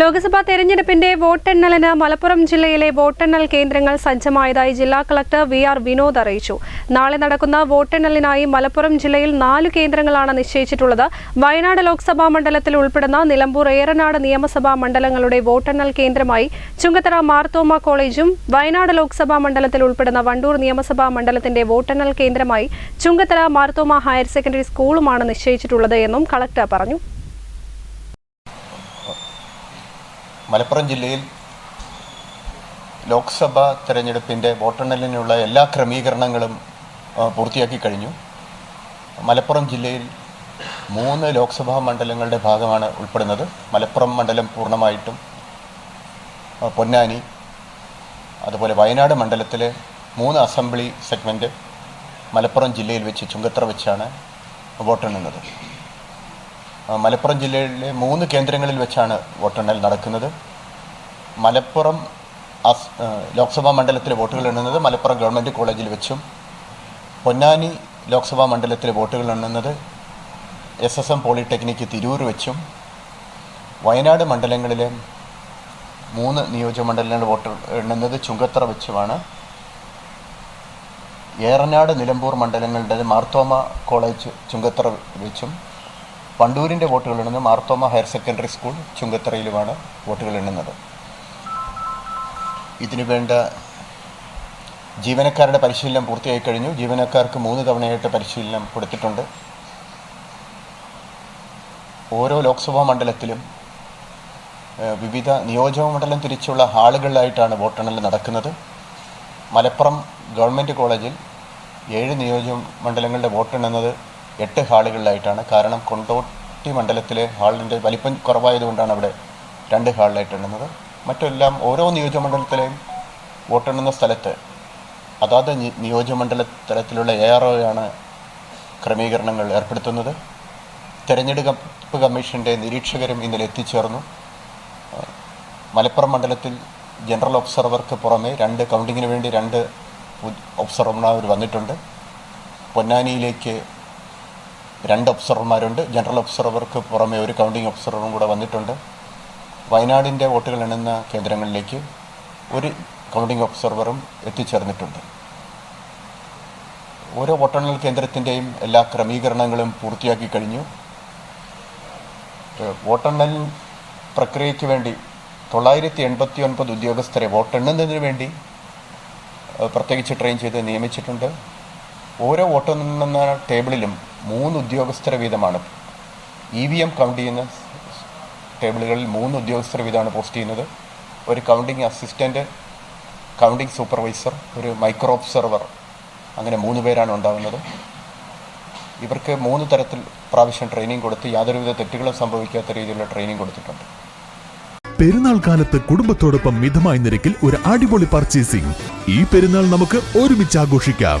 Lok Sabha തെരഞ്ഞെടുപ്പിന്റെ വോട്ടെണ്ണലിന് മലപ്പുറം ജില്ലയിലെ വോട്ടെണ്ണൽ കേന്ദ്രങ്ങൾ സജ്ജമായതായി ജില്ലാ കളക്ടർ വി ആർ വിനോദ് അറിയിച്ചു. നാളെ നടക്കുന്ന വോട്ടെണ്ണലിനായി മലപ്പുറം ജില്ലയിൽ നാല് കേന്ദ്രങ്ങളാണ് നിശ്ചയിച്ചിട്ടുള്ളത്. വയനാട് ലോക്സഭാ മണ്ഡലത്തിൽ ഉൾപ്പെടുന്ന നിലമ്പൂർ ഏറനാട് നിയമസഭാ മണ്ഡലങ്ങളുടെ വോട്ടെണ്ണൽ കേന്ദ്രമായി ചുങ്കത്തറ മാർത്തോമ കോളേജും വയനാട് ലോക്സഭാ മണ്ഡലത്തിൽ ഉൾപ്പെടുന്ന വണ്ടൂർ നിയമസഭാ മണ്ഡലത്തിന്റെ വോട്ടെണ്ണൽ കേന്ദ്രമായി ചുങ്കത്തറ മാർത്തോമ ഹയർ സെക്കൻഡറി സ്കൂളുമാണ് നിശ്ചയിച്ചിട്ടുള്ളത് എന്നും കളക്ടർ പറഞ്ഞു. മലപ്പുറം ജില്ലയിൽ ലോക്സഭാ തെരഞ്ഞെടുപ്പിന്റെ വോട്ടെണ്ണലിനുള്ള എല്ലാ ക്രമീകരണങ്ങളും പൂർത്തിയാക്കി കഴിഞ്ഞു. മലപ്പുറം ജില്ലയിൽ മൂന്ന് ലോക്സഭാ മണ്ഡലങ്ങളുടെ ഭാഗമാണ് ഉൾപ്പെടുന്നത്. മലപ്പുറം മണ്ഡലം പൂർണമായിട്ടും പൊന്നാനി അതുപോലെ വയനാട് മണ്ഡലത്തിലെ മൂന്ന് അസംബ്ലി സെഗ്മെന്റ് മലപ്പുറം ജില്ലയിൽ വെച്ച് ചുങ്കത്ര വെച്ചാണ് വോട്ടെണ്ണുന്നത്. മലപ്പുറം ജില്ലയിലെ മൂന്ന് കേന്ദ്രങ്ങളിൽ വെച്ചാണ് വോട്ടെണ്ണൽ നടക്കുന്നത്. മലപ്പുറം ലോക്സഭാ മണ്ഡലത്തിലെ വോട്ടുകൾ എണ്ണുന്നത് മലപ്പുറം ഗവൺമെന്റ് കോളേജിൽ വെച്ചും പൊന്നാനി ലോക്സഭാ മണ്ഡലത്തിലെ വോട്ടുകൾ എണ്ണുന്നത് S S M polytechnic Tirur വെച്ചും വയനാട് മണ്ഡലങ്ങളിലെ മൂന്ന് നിയോജകമണ്ഡലങ്ങളുടെ വോട്ട് എണ്ണുന്നത് ചുങ്കത്തറ വെച്ചുമാണ്. ഏറനാട് നിലമ്പൂർ മണ്ഡലങ്ങളുടേത് മാർത്തോമ കോളേജ് ചുങ്കത്തറ വെച്ചും പണ്ടൂരിന്റെ വോട്ടുകൾ എണ്ണുന്നത് മാർത്തോമ ഹയർ സെക്കൻഡറി സ്കൂൾ ചുങ്കത്തറയിലുമാണ് വോട്ടുകൾ എണ്ണുന്നത്. ഇതിനു വേണ്ട ജീവനക്കാരുടെ പരിശീലനം പൂർത്തിയായി കഴിഞ്ഞു. ജീവനക്കാർക്ക് മൂന്ന് തവണയായിട്ട് പരിശീലനം കൊടുത്തിട്ടുണ്ട്. ഓരോ ലോക്സഭാ മണ്ഡലത്തിലും വിവിധ നിയോജക മണ്ഡലം തിരിച്ചുള്ള ഹാളുകളിലായിട്ടാണ് വോട്ടെണ്ണൽ നടക്കുന്നത്. മലപ്പുറം ഗവൺമെന്റ് കോളേജിൽ ഏഴ് നിയോജക മണ്ഡലങ്ങളുടെ വോട്ടെണ്ണുന്നത് എട്ട് ഹാളുകളിലായിട്ടാണ്. കാരണം കൊണ്ടോട്ടി മണ്ഡലത്തിലെ ഹാളിന്റെ വലിപ്പം കുറവായതുകൊണ്ടാണ് അവിടെ രണ്ട് ഹാളിലായിട്ട് എണ്ണുന്നത്. മറ്റെല്ലാം ഓരോ നിയോജക മണ്ഡലത്തിലെയും വോട്ടെണ്ണുന്ന സ്ഥലത്ത് അതാത് നിയോജകമണ്ഡല നിയോജക മണ്ഡല തലത്തിലുള്ള എ ആർ ഒയാണ് ക്രമീകരണങ്ങൾ ഏർപ്പെടുത്തുന്നത്. തെരഞ്ഞെടുപ്പ് കമ്മീഷന്റെ നിരീക്ഷകരും ഇന്നലെ എത്തിച്ചേർന്നു. മലപ്പുറം മണ്ഡലത്തിൽ ജനറൽ ഒബ്സർവർക്ക് പുറമെ രണ്ട് കൗണ്ടിങ്ങിന് വേണ്ടി രണ്ട് ഒബ്സർവർമാർ വന്നിട്ടുണ്ട്. പൊന്നാനിയിലേക്ക് രണ്ട് ഒബ്സർവർമാരുണ്ട് ജനറൽ ഒബ്സർവർക്ക് പുറമെ ഒരു കൗണ്ടിങ് ഒബ്സർവറും കൂടെ വന്നിട്ടുണ്ട്. വയനാടിന്റെ വോട്ടുകൾ എണ്ണുന്ന കേന്ദ്രങ്ങളിലേക്ക് ഒരു കൗണ്ടിങ് ഒബ്സർവറും എത്തിച്ചേർന്നിട്ടുണ്ട്. ഓരോ വോട്ടെണ്ണൽ കേന്ദ്രത്തിന്റെയും എല്ലാ ക്രമീകരണങ്ങളും പൂർത്തിയാക്കി കഴിഞ്ഞു. വോട്ടെണ്ണൽ പ്രക്രിയയ്ക്ക് വേണ്ടി തൊള്ളായിരത്തി എൺപത്തി ഒൻപത് ഉദ്യോഗസ്ഥരെ വോട്ടെണ്ണുന്നതിന് വേണ്ടി പ്രത്യേകിച്ച് ട്രെയിൻ ചെയ്ത് നിയമിച്ചിട്ടുണ്ട്. ഓരോ വോട്ടെണ്ണുന്ന ടേബിളിലും മൂന്ന് ഉദ്യോഗസ്ഥർ വീതമാണ്. ഇ വി എം കൗണ്ട് ചെയ്യുന്ന ടേബിളുകളിൽ മൂന്ന് ഉദ്യോഗസ്ഥർ വീതമാണ് പോസ്റ്റ് ചെയ്യുന്നത്. ഒരു കൗണ്ടിങ് അസിസ്റ്റന്റ് കൗണ്ടിങ് സൂപ്പർവൈസർ ഒരു മൈക്രോ ഒബ്സർവർ അങ്ങനെ മൂന്ന് പേരാണ് ഉണ്ടാകുന്നത്. ഇവർക്ക് മൂന്ന് തരത്തിൽ പ്രാവശ്യം ട്രെയിനിങ് കൊടുത്ത് യാതൊരുവിധ തെറ്റുകളും സംഭവിക്കാത്ത രീതിയിലുള്ള ട്രെയിനിങ് കൊടുത്തിട്ടുണ്ട്. പെരുന്നാൾ കാലത്ത് കുടുംബത്തോടൊപ്പം മിതമായ നിരക്കിൽ ഒരു അടിപൊളി പർച്ചേസിംഗ് ഈ പെരുന്നാൾ നമുക്ക് ഒരുമിച്ച് ആഘോഷിക്കാം.